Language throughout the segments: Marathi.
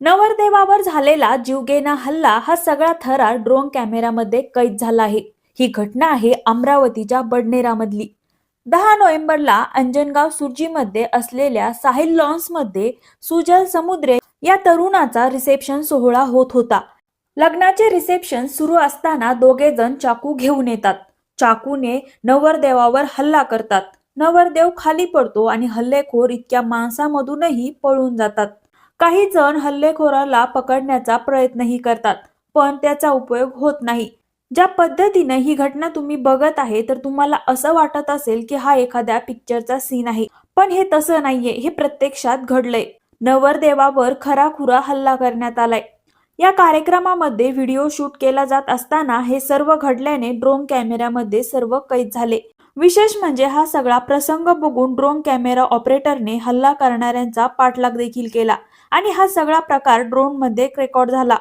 नवरदेवावर झालेला जीवघेणा हल्ला हा सगळा थरार ड्रोन कॅमेरामध्ये कैद झाला आहे. ही घटना आहे अमरावतीच्या बडनेरामधली. दहा नोव्हेंबरला अंजनगाव सुरजीमध्ये असलेल्या साहिल लॉन्समध्ये सुजल समुद्रे या तरुणाचा रिसेप्शन सोहळा होत होता. लग्नाचे रिसेप्शन सुरू असताना दोघे जण चाकू घेऊन येतात. चाकूने नवरदेवावर हल्ला करतात. नवरदेव खाली पडतो आणि हल्लेखोर इतक्या माणसामधूनही पळून जातात. काही जण हल्लेखोराला पकडण्याचा प्रयत्नही करतात पण त्याचा उपयोग होत नाही. ज्या पद्धतीनं ही घटना तुम्ही बघत आहे तर तुम्हाला असं वाटत असेल की हा एखाद्या पिक्चरचा सीन आहे. पण हे तसं नाहीये हे प्रत्यक्षात घडलंय. नवरदेवावर खराखुरा हल्ला करण्यात आलाय. या कार्यक्रमामध्ये व्हिडिओ शूट केला जात असताना हे सर्व घडल्याने ड्रोन कॅमेऱ्यामध्ये सर्व कैद झाले. विशेष म्हणजे हा सगळा प्रसंग बघून ड्रोन कॅमेरा ऑपरेटरने हल्ला करणाऱ्यांचा पाठलाग देखील केला आणि हा सगळा प्रकार ड्रोनमध्ये रेकॉर्ड झाला.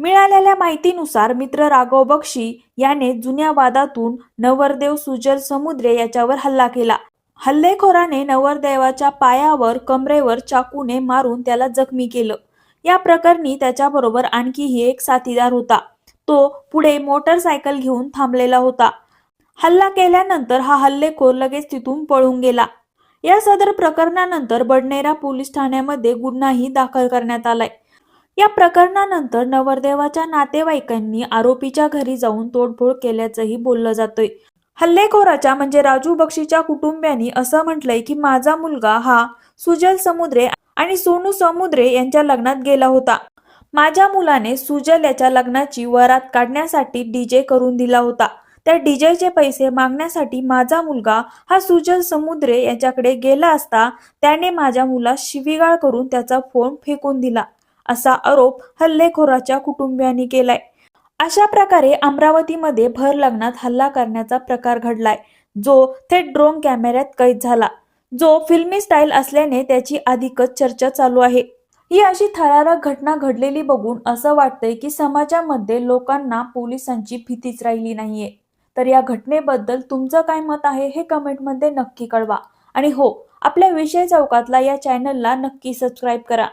मिळालेल्या माहितीनुसार मित्र राघव बक्षी याने जुन्या वादातून नवरदेव सुजल समुद्रे याच्यावर हल्ला केला. हल्लेखोराने नवरदेवाच्या पायावर कमरेवर चाकूने मारून त्याला जखमी केलं. या प्रकरणी त्याच्याबरोबर आणखीही एक साथीदार होता. तो पुढे मोटरसायकल घेऊन थांबलेला होता. हल्ला केल्यानंतर हा हल्लेखोर लगेच तिथून पळून गेला. या सदर प्रकरणानंतर बडनेरा पोलीस ठाण्यामध्ये गुन्हाही दाखल करण्यात आलाय. या प्रकरणानंतर नवरदेवाच्या नातेवाईकांनी आरोपीच्या घरी जाऊन तोडफोड केल्याचंही बोललं जातोय. हल्लेखोराच्या म्हणजे राजू बक्षीच्या कुटुंबियांनी असं म्हटलंय की माझा मुलगा हा सुजल समुद्रे आणि सोनू समुद्रे यांच्या लग्नात गेला होता. माझ्या मुलाने सुजल याच्या लग्नाची वरात काढण्यासाठी डीजे करून दिला होता. त्या डीजेचे पैसे मागण्यासाठी माझा मुलगा हा सुजल समुद्रे यांच्याकडे गेला असता त्याने माझ्या मुलास शिवीगाळ करून त्याचा फोन फेकून दिला. असा आरोप हल्लेखोराच्या कुटुंबियांनी केलाय. अशा प्रकारे अमरावतीमध्ये भर लग्नात हल्ला करण्याचा प्रकार घडलाय जो थेट ड्रोन कॅमेऱ्यात कैद झाला. जो फिल्मी स्टाईल असल्याने त्याची अधिकच चर्चा चालू आहे. ही अशी थरारक घटना घडलेली बघून असं वाटतंय की समाजामध्ये लोकांना पोलिसांची भीतीच राहिली नाहीये. तर या घटनेबद्दल तुमचं काय मत आहे हे कमेंटमध्ये नक्की कळवा. आणि हो आपल्या विषय चौकातला या चॅनलला नक्की सबस्क्राईब करा.